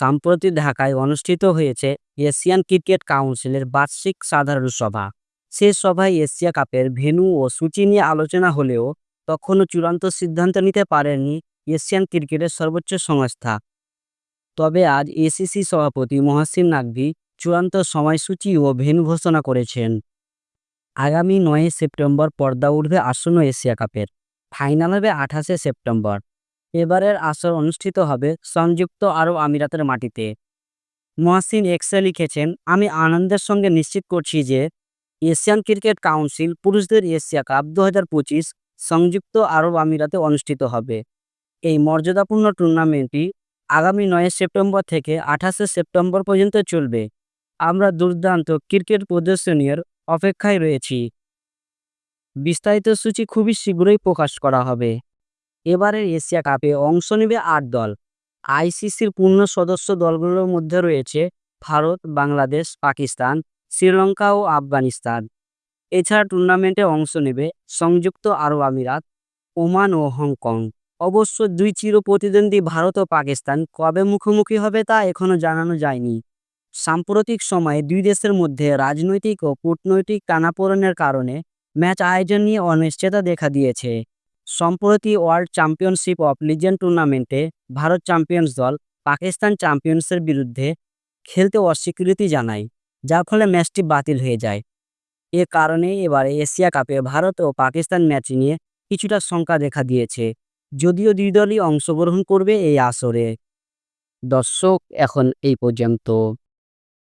সম্প্রতি ঢাকায় অনুষ্ঠিত হয়েছে এশিয়ান ক্রিকেট কাউন্সিলের বার্ষিক সাধারণ সভা। সে সভায় এশিয়া কাপের ভেন্যু ও সূচি নিয়ে আলোচনা হলেও তখনও চূড়ান্ত সিদ্ধান্ত নিতে পারেনি এশিয়ান ক্রিকেটের সর্বোচ্চ সংস্থা। তবে আজ এসিসি সভাপতি মহাসিন নাকভি চূড়ান্ত সময়সূচি ও ভেন্যু ঘোষণা করেছেন। আগামী নয় সেপ্টেম্বর পর্দা উঠবে আসন্ন এশিয়া কাপের। ফাইনাল হবে আঠাশে সেপ্টেম্বর। এবারের আসর অনুষ্ঠিত হবে সংযুক্ত আরব আমিরাতের মাটিতে। মহাসিন এক্সে লিখেছেন, আমি আনন্দের সঙ্গে নিশ্চিত করছি যে এশিয়ান ক্রিকেট কাউন্সিল পুরুষদের এশিয়া কাপ দু সংযুক্ত আরব আমিরাতে অনুষ্ঠিত হবে। এই মর্যাদাপূর্ণ টুর্নামেন্টটি আগামী নয় সেপ্টেম্বর থেকে আঠাশে সেপ্টেম্বর পর্যন্ত চলবে। আমরা দুর্দান্ত ক্রিকেট প্রদর্শনীর অপেক্ষায় রয়েছি। বিস্তারিত সূচি খুবই শীঘ্রই প্রকাশ করা হবে। এবারের এশিয়া কাপে অংশ নেবে আট দল। আইসিসির পূর্ণ সদস্য দলগুলোর মধ্যে রয়েছে ভারত, বাংলাদেশ, পাকিস্তান, শ্রীলঙ্কা ও আফগানিস্তান। এছাড়া টুর্নামেন্টে অংশ নেবে সংযুক্ত আরব আমিরাত, ওমান ও হংকং। অবশ্য দুই চির প্রতিদ্বন্দ্বী ভারত ও পাকিস্তান কবে মুখোমুখি হবে তা এখনও জানানো যায়নি। সাম্প্রতিক সময়ে দুই দেশের মধ্যে রাজনৈতিক ও কূটনৈতিক টানাপোড়েনের কারণে ম্যাচ আয়োজন নিয়ে অনিশ্চয়তা দেখা দিয়েছে। সম্প্রতি ওয়ার্ল্ড চ্যাম্পিয়নশিপ অফ লিজেন্ড টুর্নামেন্টে ভারত চ্যাম্পিয়ন্স দল পাকিস্তান চ্যাম্পিয়ন্সের বিরুদ্ধে খেলতে অস্বীকৃতি জানায়, যার ফলে ম্যাচটি বাতিল হয়ে যায়। এ কারণে এবারে এশিয়া কাপে ভারত ও পাকিস্তান ম্যাচ নিয়ে কিছুটা শঙ্কা দেখা দিয়েছে, যদিও দুই দলই অংশগ্রহণ করবে এই আসরে। দর্শক, এখন এই পর্যন্ত।